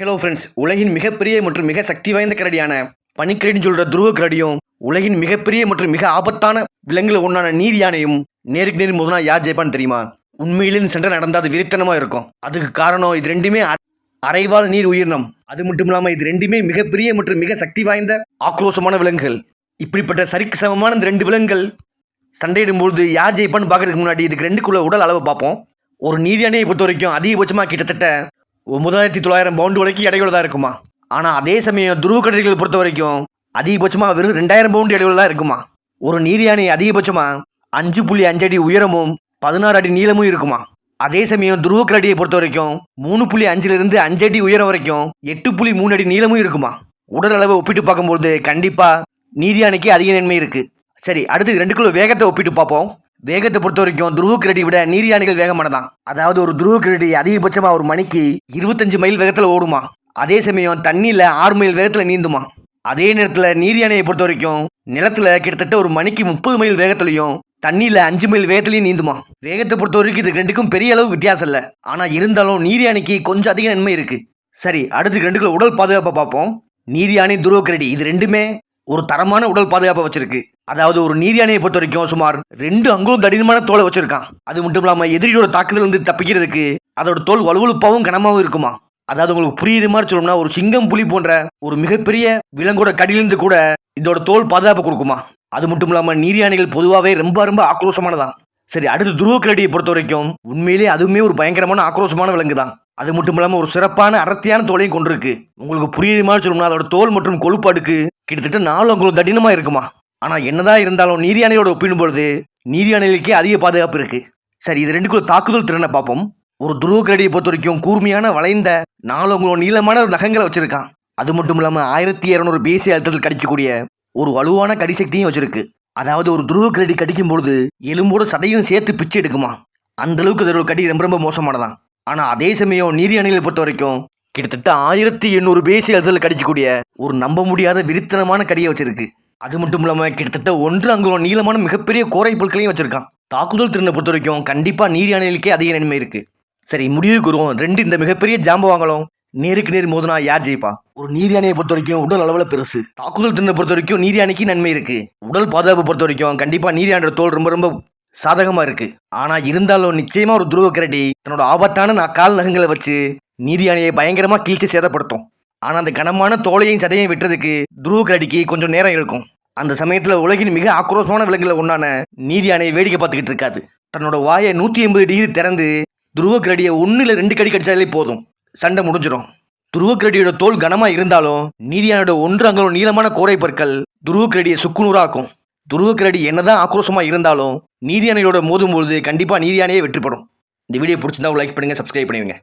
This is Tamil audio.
ஹலோ ஃப்ரெண்ட்ஸ் உலகின் மிகப்பெரிய மற்றும் மிக சக்தி வாய்ந்த கரடியான பனிக்கரடின்னு சொல்கிற துருவ கரடியும் உலகின் மிகப்பெரிய மற்றும் மிக ஆபத்தான விலங்குகள் ஒன்றான நீர் யானையும் நேருக்கு நேர் மோதுனா யார் ஜெயிப்பான்னு தெரியுமா? உண்மையிலே சென்ற நடந்தால் அது விரித்தனமாக இருக்கும். அதுக்கு காரணம் இது ரெண்டுமே அ- அரைவால் நீர் உயிரினம். அது மட்டும் இல்லாமல் இது ரெண்டுமே மிகப்பெரிய மற்றும் மிக சக்தி வாய்ந்த ஆக்ரோஷமான விலங்குகள். இப்படிப்பட்ட சரிக்கு சமமான இந்த ரெண்டு விலங்குகள் சண்டையிடும்பொழுது யார் ஜெயிப்பான்னு பார்க்கறதுக்கு முன்னாடி இதுக்கு ரெண்டுக்குள்ள உடல் அளவு பார்ப்போம். ஒரு நீர் யானையை பொறுத்த வரைக்கும் அதிகபட்சமாக கிட்டத்தட்ட ஒன்பதாயிரத்தி தொள்ளாயிரம் பவுண்டு வரைக்கும் எடையுள்ளதாக இருக்குமா? ஆனால் அதே சமயம் துருவ கடல்களை பொறுத்த வரைக்கும் அதிகபட்சமாக வெறும் ரெண்டாயிரம் பவுண்டு எடையுள்ளதாக இருக்குமா? ஒரு நீர்யானை அதிகபட்சமாக அஞ்சு புள்ளி அஞ்சு அடி உயரமும் பதினாறு அடி நீளமும் இருக்குமா? அதே சமயம் துருவ கரடியை பொறுத்த வரைக்கும் மூணு புள்ளி அஞ்சுலேருந்து அஞ்சு அடி உயரம் வரைக்கும் எட்டு புள்ளி மூணு அடி நீளமும் இருக்குமா? உடல் அளவை ஒப்பிட்டு பார்க்கும்போது கண்டிப்பாக நீர் அதிக நன்மை இருக்குது சரி அடுத்து ரெண்டுக்குள்ள வேகத்தை ஒப்பிட்டு பார்ப்போம். வேகத்தை பொறுத்த வரைக்கும் துருவ கிரடி விட நீர் வேகமான தான் அதாவது ஒரு துருவ கிரடி அதிகபட்சமா ஒரு மணிக்கு இருபத்தஞ்சு மைல் வேகத்துல ஓடுமா? அதே சமயம் தண்ணியில ஆறு மைல் வேகத்துல நீந்துமா? அதே நேரத்துல நீர்யானையை பொறுத்த வரைக்கும் நிலத்துல கிட்டத்தட்ட ஒரு மணிக்கு முப்பது மைல் வேகத்துலயும் தண்ணியில அஞ்சு மைல் வேகத்துலயும் நீந்துமா? வேகத்தை பொறுத்த வரைக்கும் இது ரெண்டுக்கும் பெரிய அளவு வித்தியாசம் இல்லை. ஆனா இருந்தாலும் நீர்யானைக்கு கொஞ்சம் அதிக நன்மை இருக்கு. சரி அடுத்து ரெண்டுக்குள்ள உடல் பாதுகாப்பை பார்ப்போம். நீர்யானை துருவக்கிரடி துருவ இது ரெண்டுமே ஒரு தரமான உடல் பாதுகாப்பை வச்சிருக்கு. அதாவது ஒரு நீரியானையை பொறுத்த வரைக்கும் சுமார் ரெண்டு அங்குலம் தடினமான தோலை வச்சிருக்கான். அது மட்டும் இல்லாமல் எதிரியோட தாக்குதல் வந்து தப்பிக்கிறதுக்கு அதோட தோல் வலுவலுப்பாகவும் கனமாகவும் இருக்குமா? அதாவது உங்களுக்கு புரியுற மாதிரி சொல்லணும்னா ஒரு சிங்கம் புலி போன்ற ஒரு மிகப்பெரிய விலங்கோட கடியிலிருந்து கூட இதோட தோல் பாதுகாப்பு கொடுக்குமா? அது மட்டும் இல்லாமல் நீரியானைகள் பொதுவாகவே ரொம்ப ரொம்ப ஆக்ரோஷமானதான். சரி அடுத்து துருவ கிரடியை பொறுத்த வரைக்கும் உண்மையிலேயே அதுவுமே ஒரு பயங்கரமான ஆக்ரோஷமான விலங்கு தான் அது மட்டும் இல்லாமல் ஒரு சிறப்பான அடர்த்தியான தோலையும் கொண்டிருக்கு. உங்களுக்கு புரியுற மாதிரி சொல்லணும்னா அதோட தோல் மற்றும் கொழுப்பு அடுக்கு கிட்டத்தட்ட நாலு அங்குலம் தடினமாக இருக்குமா? ஆனால் என்னதான் இருந்தாலும் நீர் ஒப்பிடும் ஒப்பிடும்பொழுது நீதி யானைகளுக்கே அதிக பாதுகாப்பு இருக்கு. சரி இது ரெண்டுக்குள்ள தாக்குதல் திறனை பார்ப்போம். ஒரு துருவ கிரடியை பொறுத்த வரைக்கும் கூர்மையான வளைந்த நாலு நீளமான ஒரு நகங்களை வச்சிருக்கான். அது மட்டும் இல்லாமல் ஆயிரத்தி இரநூறு பேசி அழுத்தத்தில் கடிக்கக்கூடிய ஒரு வலுவான கடிசக்தியும் வச்சிருக்கு. அதாவது ஒரு துருவ கிரடி கடிக்கும் பொழுது எலும்போட சதையும் சேர்த்து பிச்சு எடுக்குமா? அந்த அளவுக்கு அதோட கடி ரொம்ப ரொம்ப மோசமானதான். ஆனால் அதே சமயம் நீதி அணைகளை பொறுத்த வரைக்கும் கிட்டத்தட்ட ஆயிரத்தி எண்ணூறு பேசி அழுத்தத்தில் கடிக்கக்கூடிய ஒரு நம்ப முடியாத விரித்தனமான கடியை வச்சிருக்கு. அது மட்டும் இல்லாமல் கிட்டத்தட்ட ஒன்று அங்குலம் நீளமான மிகப்பெரிய கோரை பொருட்களையும் வச்சிருக்கான். தாக்குதல் திறனை பொறுத்த வரைக்கும் கண்டிப்பாக நீர் யானைகளுக்கே அதிக நன்மை இருக்கு. சரி முடிவுக்கு வருவோம் ரெண்டு இந்த மிகப்பெரிய ஜாம்பவாங்களும் நேருக்கு நேர் மோதுனா யார் ஜெயிப்பா? ஒரு நீர் யானையை பொறுத்த வரைக்கும் உடல் அளவில் பெருசு. தாக்குதல் திறனை பொறுத்த வரைக்கும் நீர் யானைக்கு நன்மை இருக்கு. உடல் பாதுகாப்பு பொறுத்த வரைக்கும் கண்டிப்பாக நீர் யானையோட தோல் ரொம்ப ரொம்ப சாதகமாக இருக்கு. ஆனால் இருந்தாலும் நிச்சயமாக ஒரு துருவ கரடி தன்னோட ஆபத்தான நான் கால் நகங்களை வச்சு நீர் யானையை பயங்கரமாக கீழ்ச்சி சேதப்படுத்தும். ஆனால் அந்த கனமான தோலையும் சதையும் வெட்டுறதுக்கு துருவ கரடிக்கு கொஞ்சம் நேரம் இருக்கும் அந்த சமயத்தில் உலகின் மிக ஆக்ரோஷமான விலங்குல ஒன்றான நீர் அணையை வேடிக்கை பார்த்துக்கிட்டு இருக்காது. தன்னோட வாயை நூற்றி எண்பது டிகிரி திறந்து துருவ கரடியை ஒன்றில் ரெண்டு கடி கடிச்சாலே போதும். சண்டை முடிஞ்சிடும் துருவ தோல் கனமாக இருந்தாலும் நீர் ஒன்று அங்குலம் நீளமான கோரை பற்கள் துருவ கரடியை சுக்குநூறாக்கும். துருவ கரடி என்னதான் ஆக்ரோஷமாக இருந்தாலும் நீர் யானையோட மோதும் பொழுது கண்டிப்பாக நீர் யானையே வெற்றிப்படும் இந்த வீடியோ பிடிச்சிருந்தா லைக் பண்ணுங்கள் சப்ஸ்கிரைப் பண்ணுவீங்க